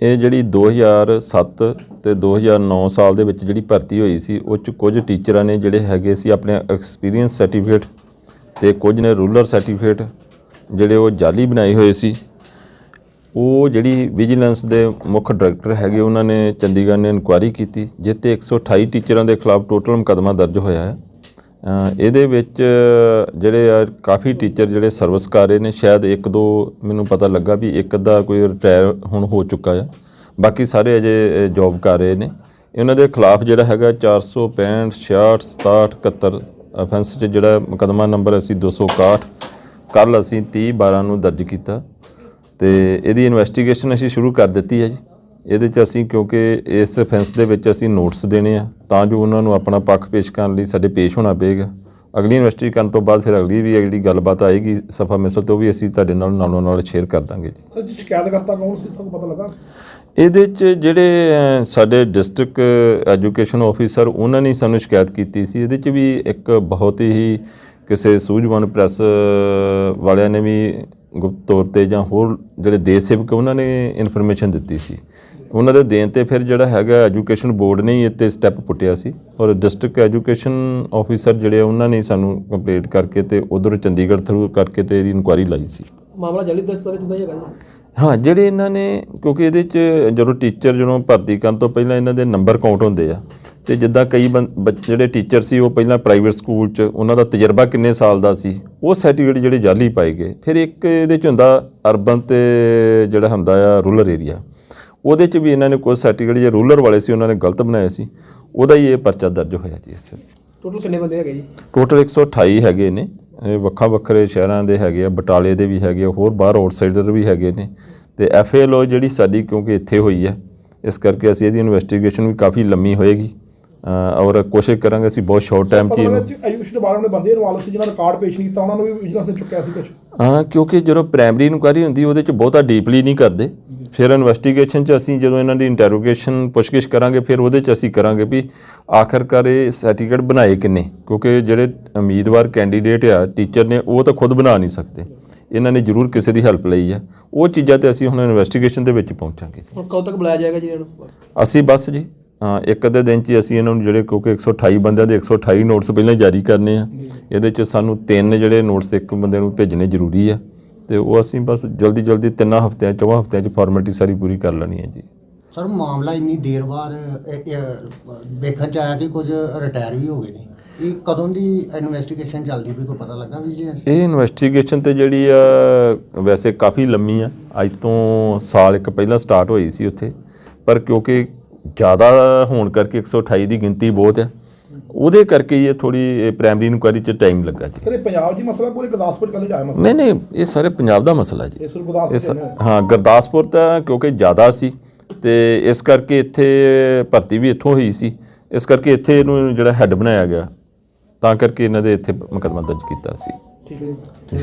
ਇਹ ਜਿਹੜੀ 2007 ਤੇ 2009 ਸਾਲ ਦੇ ਵਿੱਚ ਜਿਹੜੀ ਭਰਤੀ ਹੋਈ ਸੀ, ਉਹ ਚ ਕੁਝ ਟੀਚਰਾਂ ਨੇ ਜਿਹੜੇ ਹੈਗੇ ਸੀ ਆਪਣੇ ਐਕਸਪੀਰੀਅੰਸ ਸਰਟੀਫਿਕੇਟ ਤੇ ਕੁਝ ਨੇ ਰੂਲਰ ਸਰਟੀਫਿਕੇਟ ਜਿਹੜੇ ਉਹ ਜਾਲੀ ਬਣਾਏ ਹੋਏ ਸੀ। ਉਹ ਜਿਹੜੀ ਵਿਜੀਲੈਂਸ ਦੇ ਮੁੱਖ ਡਾਇਰੈਕਟਰ ਹੈਗੇ, ਉਹਨਾਂ ਨੇ ਚੰਡੀਗੜ੍ਹ ਨੇ ਇਨਕੁਆਇਰੀ ਕੀਤੀ ਜਿੱਤੇ 128 ਟੀਚਰਾਂ ਦੇ ਖਿਲਾਫ ਟੋਟਲ ਮੁਕੱਦਮਾ ਦਰਜ ਹੋਇਆ ਹੈ। ਇਹਦੇ ਵਿੱਚ ਜਿਹੜੇ ਆ ਕਾਫੀ ਟੀਚਰ ਜਿਹੜੇ ਸਰਵਿਸ ਕਰ ਰਹੇ ਨੇ, ਸ਼ਾਇਦ ਇੱਕ ਦੋ ਮੈਨੂੰ ਪਤਾ ਲੱਗਾ ਵੀ ਇੱਕ ਅੱਧਾ ਕੋਈ ਰਿਟਾਇਰ ਹੁਣ ਹੋ ਚੁੱਕਾ ਆ। ਬਾਕੀ ਸਾਰੇ ਅਜੇ ਜੌਬ ਕਰ ਰਹੇ ਨੇ। ਇਹਨਾਂ ਦੇ ਖਿਲਾਫ ਜਿਹੜਾ ਹੈਗਾ 465 66 67 71 ਅਫੈਂਸ 'ਚ ਜਿਹੜਾ ਮੁਕੱਦਮਾ ਨੰਬਰ ਅਸੀਂ 261 ਕੱਲ ਅਸੀਂ 30 12 ਨੂੰ ਦਰਜ ਕੀਤਾ। ਤੇ ਇਹਦੀ ਇਨਵੈਸਟੀਗੇਸ਼ਨ ਅਸੀਂ ਸ਼ੁਰੂ ਕਰ ਦਿੱਤੀ ਹੈ ਜੀ। ਇਹਦੇ 'ਚ ਅਸੀਂ ਕਿਉਂਕਿ ਇਸ ਫੈਂਸ ਦੇ ਵਿੱਚ ਅਸੀਂ ਨੋਟਿਸ ਦੇਣੇ ਆ ਤਾਂ ਜੋ ਉਹਨਾਂ ਨੂੰ ਆਪਣਾ ਪੱਖ ਪੇਸ਼ ਕਰਨ ਲਈ ਸਾਡੇ ਪੇਸ਼ ਹੋਣਾ ਪਏਗਾ। ਅਗਲੀ ਇਨਵੈਸਟੀ ਕਰਨ ਤੋਂ ਬਾਅਦ ਫਿਰ ਅਗਲੀ ਵੀ ਜਿਹੜੀ ਗੱਲਬਾਤ ਆਏਗੀ ਸਫਾ ਮਿਸਲ ਤੋਂ ਵੀ ਅਸੀਂ ਤੁਹਾਡੇ ਨਾਲ ਨਾਲੋਂ ਨਾਲ ਸ਼ੇਅਰ ਕਰ ਦਾਂਗੇ ਜੀ। ਸਰ ਜੀ ਸ਼ਿਕਾਇਤਕਰਤਾ ਕੌਣ ਸੀ? ਤੁਹਾਨੂੰ ਪਤਾ ਲੱਗਾ? ਇਹਦੇ 'ਚ ਜਿਹੜੇ ਸਾਡੇ ਡਿਸਟ੍ਰਿਕਟ ਐਜੂਕੇਸ਼ਨ ਆਫੀਸਰ ਉਹਨਾਂ ਨੇ ਸਾਨੂੰ ਸ਼ਿਕਾਇਤ ਕੀਤੀ ਸੀ। ਇਹਦੇ 'ਚ ਵੀ ਇੱਕ ਬਹੁਤ ਹੀ ਕਿਸੇ ਸੂਝਵਾਨ ਪ੍ਰੈਸ ਵਾਲਿਆਂ ਨੇ ਵੀ ਗੁਪਤ ਤੌਰ ਤੇ ਜਾਂ ਹੋਰ ਜਿਹੜੇ ਦੇਸ਼ ਸੇਵਕ ਉਹਨਾਂ ਨੇ ਇਨਫੋਰਮੇਸ਼ਨ ਦਿੱਤੀ ਸੀ। ਉਹਨਾਂ ਦੇ ਦੇਣ ਤੇ ਫਿਰ ਜਿਹੜਾ ਹੈਗਾ ਐਜੂਕੇਸ਼ਨ ਬੋਰਡ ਨੇ ਹੀ ਇਹ 'ਤੇ ਸਟੈਪ ਪੁੱਟਿਆ ਸੀ। ਔਰ ਡਿਸਟ੍ਰਿਕਟ ਐਜੂਕੇਸ਼ਨ ਆਫੀਸਰ ਜਿਹੜੇ ਉਹਨਾਂ ਨੇ ਸਾਨੂੰ ਕੰਪਲੀਟ ਕਰਕੇ ਤੇ ਉਧਰ ਚੰਡੀਗੜ੍ਹ ਥਰੂ ਕਰਕੇ ਤੇ ਇਹਦੀ ਇਨਕੁਆਇਰੀ ਲਾਈ ਸੀ। ਮਾਮਲਾ ਜਲੀ ਦਸਤਾਵੇਜ਼ ਦਾ ਹੀ ਹੈਗਾ ਹਾਂ ਜਿਹੜੇ ਇਹਨਾਂ ਨੇ ਕਿਉਂਕਿ ਇਹਦੇ ਚ ਜਦੋਂ ਟੀਚਰ ਜਦੋਂ ਭਰਤੀ ਕਰਨ ਤੋਂ ਪਹਿਲਾਂ ਇਹਨਾਂ ਦੇ ਨੰਬਰ ਕਾਊਂਟ ਹੁੰਦੇ ਆ ਤੇ ਜਿੱਦਾਂ ਕਈ ਜਿਹੜੇ ਟੀਚਰ ਸੀ ਉਹ ਪਹਿਲਾਂ ਪ੍ਰਾਈਵੇਟ ਸਕੂਲ ਚ ਉਹਨਾਂ ਦਾ ਤਜਰਬਾ ਕਿੰਨੇ ਸਾਲ ਦਾ ਸੀ ਉਹ ਸਰਟੀਫਿਕੇਟ ਜਿਹੜੇ ਜਾਲੀ ਪਾਏ ਗਏ। ਫਿਰ ਇੱਕ ਇਹਦੇ ਚ ਹੁੰਦਾ ਅਰਬਨ ਤੇ ਜਿਹੜਾ ਹੁੰਦਾ ਆ ਰੂਰਲ ਏਰੀਆ ਉਹਦੇ ਚ ਵੀ ਇਹਨਾਂ ਨੇ ਕੁਝ ਸਰਟੀਫਿਕੇਟ ਜੇ ਰੂਰਲ ਵਾਲੇ ਸੀ ਉਹਨਾਂ ਨੇ ਗਲਤ ਬਣਾਏ ਸੀ। ਉਹਦਾ ਹੀ ਇਹ ਪਰਚਾ ਦਰਜ ਹੋਇਆ ਜੀ ਇਸ ਵਿੱਚ ਟੋਟਲ ਕਿੰਨੇ ਬੰਦੇ ਹੈਗੇ ਜੀ? ਟੋਟਲ 128 ਹੈਗੇ ਨੇ। ਇਹ ਵੱਖਾ ਵੱਖਰੇ ਸ਼ਹਿਰਾਂ ਦੇ ਹੈਗੇ ਆ ਬਟਾਲੇ ਦੇ ਵੀ ਹੈਗੇ ਆ ਹੋਰ ਬਾਹਰ ਆਊਟਸਾਈਡਰ ਵੀ ਹੈਗੇ ਨੇ। ਤੇ ਐਫਏਐਲਓ ਜਿਹੜੀ ਸਾਡੀ ਕਿਉਂਕਿ ਇੱਥੇ ਹੋਈ ਹੈ ਇਸ ਕਰਕੇ ਅਸੀਂ ਇਹਦੀ ਇਨਵੈਸਟੀਗੇਸ਼ਨ ਵੀ ਕਾਫੀ ਲੰਮੀ ਹੋਏਗੀ। ਔਰ ਕੋਸ਼ਿਸ਼ ਕਰਾਂਗੇ ਅਸੀਂ ਬਹੁਤ ਸ਼ਾਰਟ ਟਾਈਮ 'ਚ ਐਜੂਕੇਸ਼ਨ ਡਿਪਾਰਟਮੈਂਟ ਦੇ ਬੰਦੇ ਇਨਵੋਲਵ ਸੀ ਜਿਹਨਾਂ ਰਿਕਾਰਡ ਪੇਸ਼ ਨਹੀਂ ਕੀਤਾ ਉਹਨਾਂ ਨੂੰ ਵੀ ਵਿਜੀਲੈਂਸ ਨੇ ਚੁੱਕਿਆ ਸੀ ਕੁਝ ਹਾਂ ਕਿਉਂਕਿ ਜਦੋਂ ਪ੍ਰਾਇਮਰੀ ਇਨਕੁਆਇਰੀ ਹੁੰਦੀ ਉਹਦੇ 'ਚ ਬਹੁਤਾ ਡੀਪਲੀ ਨਹੀਂ ਕਰਦੇ। ਫਿਰ ਇਨਵੈਸਟੀਗੇਸ਼ਨ 'ਚ ਅਸੀਂ ਜਦੋਂ ਇਹਨਾਂ ਦੀ ਇੰਟਰੋਗੇਸ਼ਨ ਪੁੱਛਗਿੱਛ ਕਰਾਂਗੇ ਫਿਰ ਉਹਦੇ 'ਚ ਅਸੀਂ ਕਰਾਂਗੇ ਵੀ ਆਖਰਕਾਰ ਇਹ ਸਰਟੀਫਿਕੇਟ ਬਣਾਏ ਕਿੰਨੇ? ਕਿਉਂਕਿ ਜਿਹੜੇ ਉਮੀਦਵਾਰ ਕੈਂਡੀਡੇਟ ਆ ਟੀਚਰ ਨੇ ਉਹ ਤਾਂ ਖੁਦ ਬਣਾ ਨਹੀਂ ਸਕਦੇ। ਇਹਨਾਂ ਨੇ ਜ਼ਰੂਰ ਕਿਸੇ ਦੀ ਹੈਲਪ ਲਈ ਆ। ਉਹ ਚੀਜ਼ਾਂ ਤੇ ਅਸੀਂ ਹੁਣ ਇਨਵੈਸਟੀਗੇਸ਼ਨ ਦੇ ਵਿੱਚ ਪਹੁੰਚਾਂਗੇ। ਹੁਣ ਕਦੋਂ ਤੱਕ ਬੁਲਾਇਆ ਜਾਏਗਾ ਜੀ ਇਹਨਾਂ ਨੂੰ? ਅਸੀਂ ਬਸ ਜੀ ਹਾਂ ਇੱਕ ਅੱਧੇ ਦਿਨ 'ਚ ਅਸੀਂ ਇਹਨਾਂ ਨੂੰ ਜਿਹੜੇ ਕਿਉਂਕਿ 128 ਬੰਦਿਆਂ ਦੇ 128 ਨੋਟਸ ਪਹਿਲਾਂ ਜਾਰੀ ਕਰਨੇ ਆ। ਇਹਦੇ 'ਚ ਸਾਨੂੰ ਤਿੰਨ ਜਿਹੜੇ ਨੋਟਸ ਇੱਕ ਬੰਦੇ ਨੂੰ ਭੇਜਣੇ ਜ਼ਰੂਰੀ ਆ। ਤੇ ਉਹ ਅਸੀਂ ਬਸ ਜਲਦੀ ਜਲਦੀ ਤਿੰਨਾਂ ਹਫ਼ਤਿਆਂ ਚੌਹਾਂ ਹਫ਼ਤਿਆਂ 'ਚ ਫਾਰਮੈਲਿਟੀ ਸਾਰੀ ਪੂਰੀ ਕਰ ਲੈਣੀ ਹੈ ਜੀ। ਸਰ ਮਾਮਲਾ ਇੰਨੀ ਦੇਰ ਬਾਅਦ ਵੇਖਣ ਚ ਆਇਆ ਕਿ ਕੁਝ ਰਿਟਾਇਰ ਵੀ ਹੋ ਗਏ ਨੇ। ਇਹ ਕਦੋਂ ਦੀ ਇਨਵੈਸਟੀਗੇਸ਼ਨ ਚੱਲਦੀ ਪਈ ਕੋਈ ਪਤਾ ਲੱਗਾ ਵੀ ਜੀ ਇਹ ਇਨਵੈਸਟੀਗੇਸ਼ਨ ਤੇ ਜਿਹੜੀ ਆ ਵੈਸੇ ਕਾਫੀ ਲੰਮੀ ਆ। ਅੱਜ ਤੋਂ ਸਾਲ ਇੱਕ ਪਹਿਲਾਂ ਸਟਾਰਟ ਹੋਈ ਸੀ ਉੱਥੇ। ਪਰ ਕਿਉਂਕਿ ਜ਼ਿਆਦਾ ਹੋਣ ਕਰਕੇ 128 ਦੀ ਗਿਣਤੀ ਬਹੁਤ ਆ। ਉਹਦੇ ਕਰਕੇ ਇਹ ਥੋੜੀ ਪ੍ਰਾਇਮਰੀ ਇਨਕੁਆਇਰੀ 'ਚ ਟਾਈਮ ਲੱਗਾ ਜੀ। ਸਰ ਇਹ ਪੰਜਾਬ ਜੀ ਮਸਲਾ ਪੂਰੇ ਗੁਰਦਾਸਪੁਰ ਕੱਲੇ ਜਾਇਆ ਮਸਲਾ? ਨਹੀਂ ਨਹੀਂ ਇਹ ਸਾਰੇ ਪੰਜਾਬ ਦਾ ਮਸਲਾ ਜੀ। ਇਹ ਸਿਰ ਗੁਰਦਾਸਪੁਰ ਇਸ। ਹਾਂ। ਗੁਰਦਾਸਪੁਰ ਤਾਂ ਕਿਉਂਕਿ ਜ਼ਿਆਦਾ ਸੀ ਤੇ ਇਸ ਕਰਕੇ ਇੱਥੇ ਭਰਤੀ ਵੀ ਇੱਥੋਂ ਹੋਈ ਸੀ। ਇਸ ਕਰਕੇ ਇੱਥੇ ਇਹਨੂੰ ਜਿਹੜਾ ਹੈੱਡ ਬਣਾਇਆ ਗਿਆ। ਤਾਂ ਕਰਕੇ ਇਹਨਾਂ ਦੇ ਇੱਥੇ ਮੁਕੱਦਮਾ ਦਰਜ ਕੀਤਾ ਸੀ। ਠੀਕ ਹੈ ਜੀ।